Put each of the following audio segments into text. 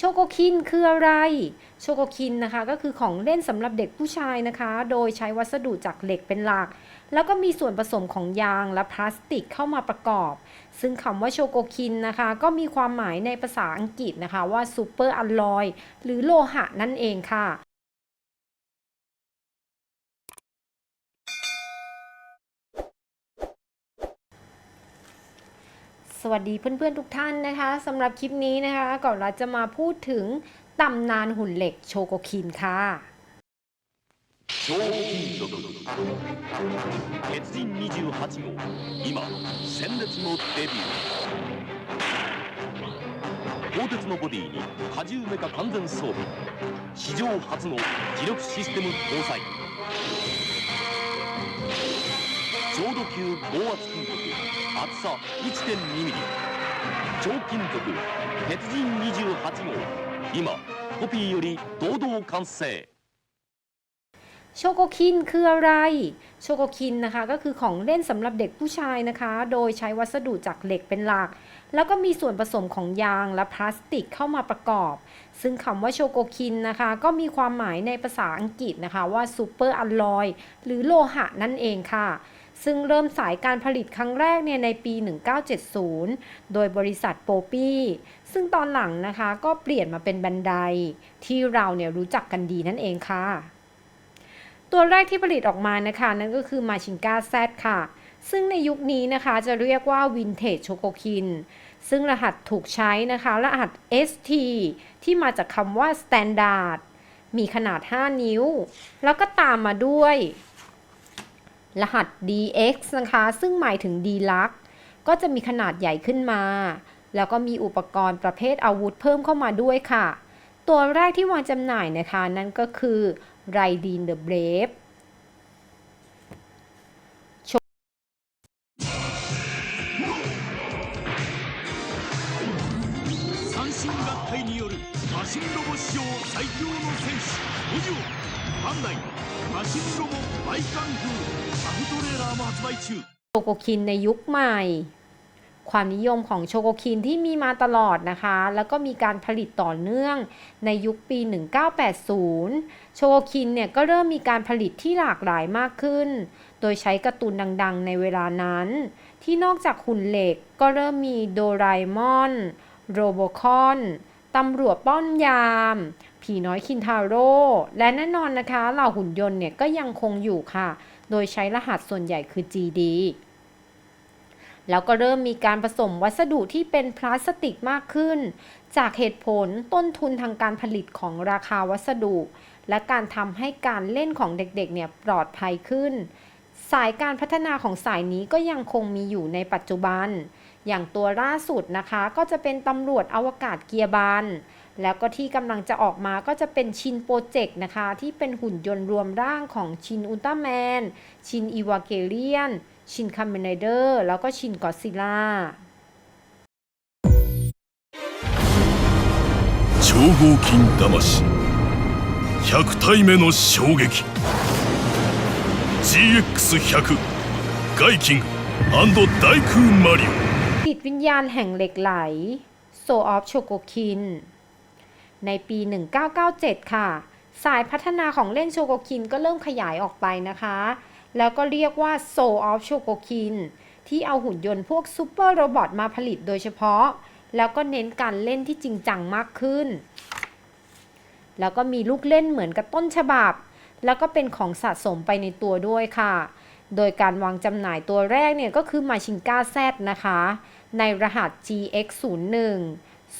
โชโกคินคืออะไร โชโกคินนะคะก็คือของเล่นสำหรับเด็กผู้ชายนะคะ โดยใช้วัสดุจากเหล็กเป็นหลัก แล้วก็มีส่วนผสมของยางและพลาสติกเข้ามาประกอบ ซึ่งคำว่าโชโกคินนะคะ ก็มีความหมายในภาษาอังกฤษนะคะว่าซูเปอร์อลลอยหรือโลหะนั่นเองค่ะ วัสดีเพื่อนๆทุกท่านนะคะสำหรับคลิปนี้นะคะ ก่อนเราจะมาพูดถึงตำนานหุ่นเหล็กโชโกคินค่ะ 超金属鉄人28号今鮮烈のデビュー鋼鉄のボディに荷重メカ完全装備史上初の磁力システム搭載超度 級高圧金属厚さ 1.2mm 超金属鉄人28号今コピーより堂々完成 โชโกคินคืออะไร โชโกคินนะคะก็คือของเล่นสำหรับเด็กผู้ชายนะคะ โดยใช้วัสดุจากเหล็กเป็นหลัก แล้วก็มีส่วนผสมของยางและพลาสติกเข้ามาประกอบ ซึ่งคำว่าโชโกคินนะคะ ก็มีความหมายในภาษาอังกฤษนะคะว่าซูเปอร์อลลอยหรือโลหะนั่นเองค่ะ ซึ่งเริ่มสายการผลิตครั้งแรกเนี่ยในปี 1970 โดยบริษัทโปปี้ ซึ่งตอนหลังนะคะก็เปลี่ยนมาเป็นบันได ที่เราเนี่ยรู้จักกันดีนั่นเองค่ะ ตัวแรกที่ผลิตออกมานะคะนั่นก็คือมาชิงกาแซดค่ะ ซึ่งในยุคนี้นะคะจะเรียกว่าวินเทจโชโกคินซึ่งรหัสถูกใช้นะคะ รหัส ST ที่มาจากคำว่า Standard มีขนาด 5 นิ้ว แล้วก็ตามมาด้วย รหัส DX นะคะ ซึ่งหมายถึง Deluxe ก็จะมีขนาดใหญ่ขึ้นมา แล้วก็มีอุปกรณ์ประเภทอาวุธเพิ่มเข้ามาด้วยค่ะ ตัวแรกที่วางจำหน่ายนะคะ นั่นก็คือไรดีนเดอะเบรฟ 三振合体によるマシンロボ史上最強の戦士五条バンダイマシンロボバイカンフ โชโกคินในยุคใหม่ ความนิยมของโชโกคินที่มีมาตลอดนะคะ แล้วก็มีการผลิตต่อเนื่องในยุคปี 1980 โชโกคินเนี่ยก็เริ่มมีการผลิตที่หลากหลายมากขึ้น โดยใช้การ์ตูนดังๆ ในเวลานั้น ที่นอกจากหุ่นเหล็กก็เริ่มมีโดราเอมอน โรโบคอน ตำรวจป้อนยาม ผีน้อยคินทาโร่ และแน่นอนนะคะเหล่าหุ่นยนต์เนี่ยก็ยังคงอยู่ค่ะ โดยใช้รหัสส่วนใหญ่คือ GD แล้วก็เริ่มมีการผสมวัสดุที่เป็นพลาสติกมากขึ้น จากเหตุผลต้นทุนทางการผลิตของราคาวัสดุ และการทำให้การเล่นของเด็กๆเนี่ยปลอดภัยขึ้น สายการพัฒนาของสายนี้ก็ยังคงมีอยู่ในปัจจุบัน อย่างตัวล่าสุดนะคะ ก็จะเป็นตำรวจอวกาศเกียร์บัน แล้วก็ที่กำลังจะออกมาก็จะเป็นชินโปรเจกต์นะคะ ที่เป็นหุ่นยนต์รวมร่างของชินอุลตร้าแมน ชินอีวาเกเลียน ชินคัมเมนเดอร์ แล้วก็ชินกอดซิลล่า 超合金魂100体目の衝撃 GX100 ガイキング大空マリオ จิตวิญญาณแห่งเหล็กไหล Soul of Chogokin ในปี 1997 ค่ะ สายพัฒนาของเล่นโชโกคินก็เริ่มขยายออกไปนะคะ แล้วก็เรียกว่า Soul of Chogokin ที่เอาหุ่นยนต์พวกซูเปอร์โรบอทมาผลิตโดยเฉพาะ แล้วก็เน้นการเล่นที่จริงจังมากขึ้น แล้วก็มีลูกเล่นเหมือนกับต้นฉบับ แล้วก็เป็นของสะสมไปในตัวด้วยค่ะ โดยการวางจำหน่ายตัวแรกเนี่ยก็คือมาชิงก้าแซนะคะ ในรหัส GX01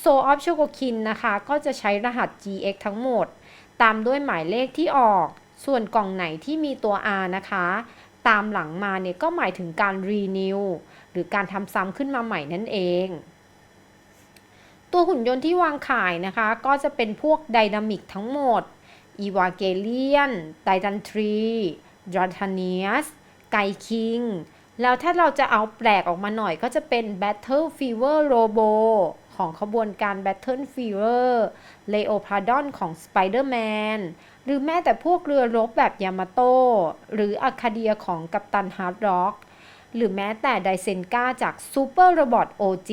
Soul of Chogokin นะคะก็จะใช้รหัส GX ทั้งหมด ตามด้วยหมายเลขที่ออก ส่วนกล่องไหนที่มีตัว R นะคะ ตามหลังมาเนี่ยก็หมายถึงการ renew หรือการทำซ้ำขึ้นมาใหม่นั่นเองตัวหุ่นยนต์ที่วางขายนะคะ ก็จะเป็นพวกไดนามิกทั้งหมด e v a g e l i o n ไดดันทรีดรัทานียส ไกคิง แล้วถ้าเราจะเอาแปลกออกมาหน่อยก็จะเป็น Battle Fever Robo ของขบวนการ Battle Fever Leopardon ของ Spider-Man หรือแม้แต่พวกเรือรบแบบยามาโตหรืออาคาเดียของกัปตันฮาร์ดร็อกหรือแม้แต่ไดเซนกาจาก Super Robot OG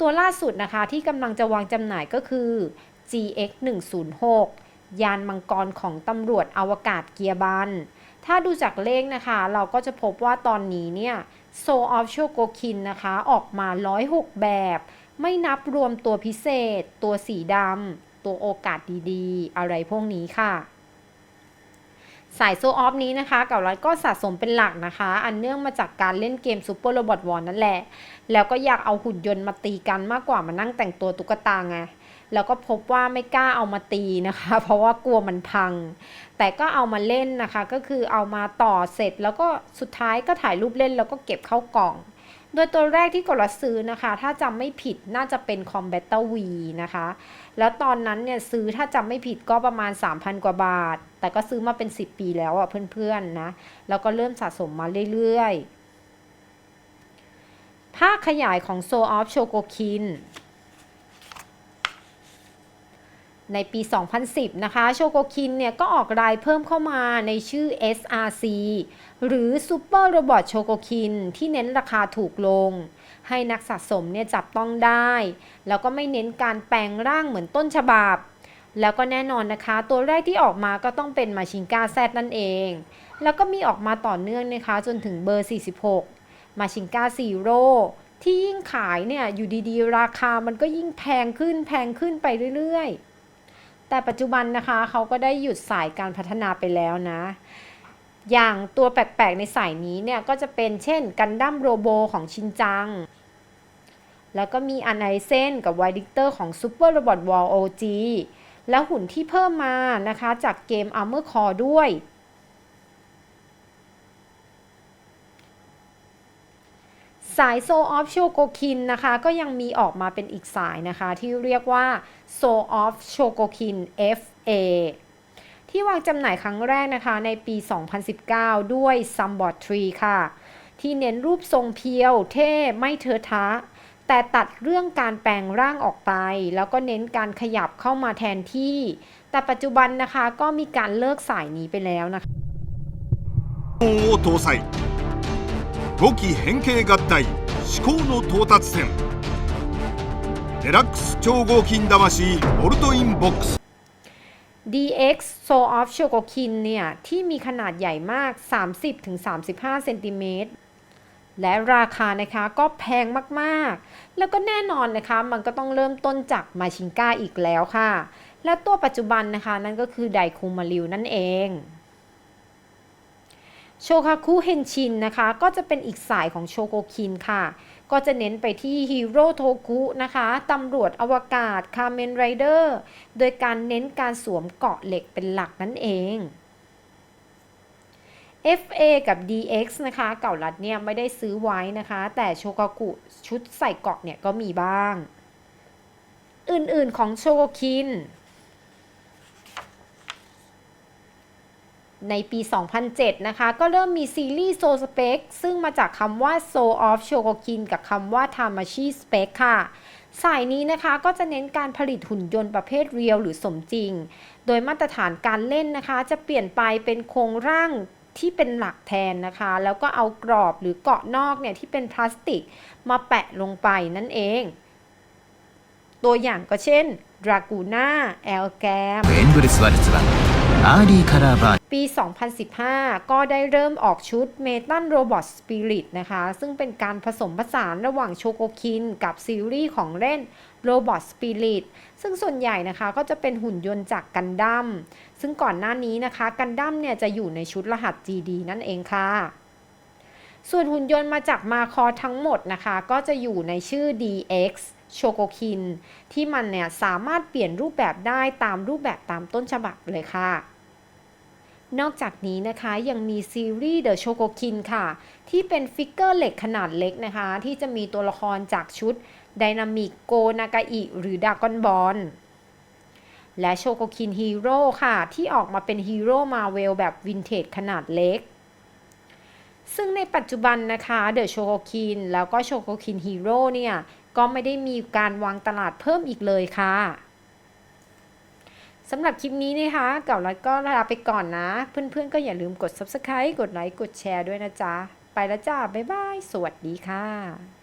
ตัวล่าสุดนะคะที่กำลังจะวางจำหน่ายก็คือ GX 106ยานมังกรของตำรวจอวกาศเกียร์บัน ถ้าดูจากเลขนะคะ เราก็จะพบว่าตอนนี้เนี่ย Soul of Shogokin นะคะ ออกมา 106 แบบ ไม่นับรวมตัวพิเศษ ตัวสีดำตัวโอกาสดีๆ อะไรพวกนี้ค่ะ สายโซออฟนี้นะคะเก่ารัดก็สะสมเป็นหลักนะคะ อันเนื่องมาจากการเล่นเกม Super Robot War นั่นแหละ แล้วก็อยากเอาหุ่นยนต์มาตีกันมากกว่ามานั่งแต่งตัวตุ๊กตาไงแล้วก็พบว่าไม่กล้าเอามาตีนะคะ เพราะว่ากลัวมันพัง แต่ก็เอามาเล่นนะคะ ก็คือเอามาต่อเสร็จแล้วก็สุดท้ายก็ถ่ายรูปเล่นแล้วก็เก็บเข้ากล่อง โดยตัวแรกที่กดรับซื้อนะคะ ถ้าจำไม่ผิดน่าจะเป็น Combatter V นะคะ แล้วตอนนั้นเนี่ยซื้อถ้าจำไม่ผิดก็ประมาณ 3,000 กว่าบาท แต่ก็ซื้อมาเป็น 10 ปีแล้วอะเพื่อนๆนะ แล้วก็เริ่มสะสมมาเรื่อยๆ ภาคขยายของ s o ออฟโชโกคิน ในปี 2010 นะคะ โชโกคินเนี่ยก็ออกรายเพิ่มเข้ามาในชื่อ SRC หรือ Super Robot s h o g o k i n ที่เน้นราคาถูกลง ให้นักสะสมเนี่ยจับต้องได้ แล้วก็ไม่เน้นการแปลงร่างเหมือนต้นฉบับ แล้วก็แน่นอนนะคะ ตัวแรกที่ออกมาก็ต้องเป็นมาชิงกาแซดนั่นเอง แล้วก็มีออกมาต่อเนื่องนะคะจนถึงเบอร์ 46 มาชิงกาซีโร่ที่ยิ่งขายเนี่ยอยู่ดีๆ ราคามันก็ยิ่งแพงขึ้นแพงขึ้นไปเรื่อยๆ แต่ปัจจุบันนะคะเขาก็ได้หยุดสายการพัฒนาไปแล้วนะ อย่างตัวแปลกๆในสายนี้เนี่ยก็จะเป็นเช่นกันดั้มโรโบของชินจัง แล้วก็มีอันไอเซนกับไวดิกเตอร์ของซูเปอร์โรบอทวอลโอจีแล้วหุ่นที่เพิ่มมานะคะจากเกม Armor Core ด้วย สายโซออฟโชโกคินนะคะ ก็ยังมีออกมาเป็นอีกสายนะคะ ที่เรียกว่าโซออฟโชโกคิน FA ที่วางจำหน่ายครั้งแรกนะคะในปี 2019 ด้วยซัมบอร์ตรีค่ะ ที่เน้นรูปทรงเพียวเท่ไม่เทอะทะ แต่ตัดเรื่องการแปลงร่างออกไป แล้วก็เน้นการขยับเข้ามาแทนที่ แต่ปัจจุบันนะคะก็มีการเลิกสายนี้ไปแล้วนะคะ 5機変形合体至高の到達線デラックス超合金魂ボルトインボックス DX Soul of Shogokin เนี่ย ที่มีขนาดใหญ่มาก 30-35 เซนติเมตร และราคานะคะก็แพงมากๆ แล้วก็แน่นอนนะคะ มันก็ต้องเริ่มต้นจากมาชิงก้าอีกแล้วค่ะ และตัวปัจจุบันนะคะ นั่นก็คือไดคูมาริวนั่นเอง โชคาคุเฮนชินนะคะ ก็จะเป็นอีกสายของโชโกคินค่ะ ก็จะเน้นไปที่ฮีโร่โทคุนะคะตำรวจอวกาศคาเมนไรเดอร์โดยการเน้นการสวมเกาะเหล็กเป็นหลักนั่นเอง FA กับ DX นะคะ เก่ารัดเนี่ยไม่ได้ซื้อไว้นะคะ แต่โชกากุชุดใส่เกาะเนี่ยก็มีบ้าง อื่นๆของโชโกคิน ในปี 2007 นะคะ ก็เริ่มมีซีรีส์ Soul Spec ซึ่งมาจากคำว่า Soul of Shogokin กับคำว่า Tamashi Spec ค่ะ สายนี้นะคะก็จะเน้นการผลิตหุ่นยนต์ประเภทเรียลหรือสมจริง โดยมาตรฐานการเล่นนะคะ จะเปลี่ยนไปเป็นโครงร่างที่เป็นหลักแทนนะคะ แล้วก็เอากรอบหรือเกาะนอกเนี่ยที่เป็นพลาสติกมาแปะลงไปนั่นเอง ตัวอย่างก็เช่นดรากูน่าแอลแกมเอ็นบพัตส์อาร์าปี 2015 ก็ได้เริ่มออกชุดเมตันโรบอทสปิริตนะคะ ซึ่งเป็นการผสมผสานระหว่างโชโกคินกับซีรีส์ของเล่นโรบอทสปิริตซึ่งส่วนใหญ่นะคะก็จะเป็นหุ่นยนต์จากกันดั้ม ซึ่งก่อนหน้านี้นะคะกันดั้มเนี่ยจะอยู่ในชุดรหัส GD นั่นเองค่ะส่วนหุ่นยนต์มาจากมาคอทั้งหมดนะคะ ก็จะอยู่ในชื่อ DX โชโกคิน ที่มันเนี่ยสามารถเปลี่ยนรูปแบบได้ตามรูปแบบตามต้นฉบับเลยค่ะนอกจากนี้นะคะยังมีซีรีส์ The Shogokin ค่ะ ที่เป็นฟิกเกอร์เหล็กขนาดเล็กนะคะ ที่จะมีตัวละครจากชุด Dynamic Go Nagai หรือ Dragon Ball และโชโกคินฮีโร่ค่ะ ที่ออกมาเป็นฮีโร่มาเวลแบบวินเทจขนาดเล็ก ซึ่งในปัจจุบันนะคะเดอะโชโกคินแล้วก็โชโกคินฮีโร่เนี่ย ก็ไม่ได้มีการวางตลาดเพิ่มอีกเลยค่ะสำหรับคลิปนี้นะคะเก่ารัดก็ลาไปก่อนนะ เพื่อนๆก็อย่าลืมกด subscribe กดไลค์ กดแชร์ด้วยนะจ๊ะ ไปแล้วจ้า บ๊ายบาย สวัสดีค่ะ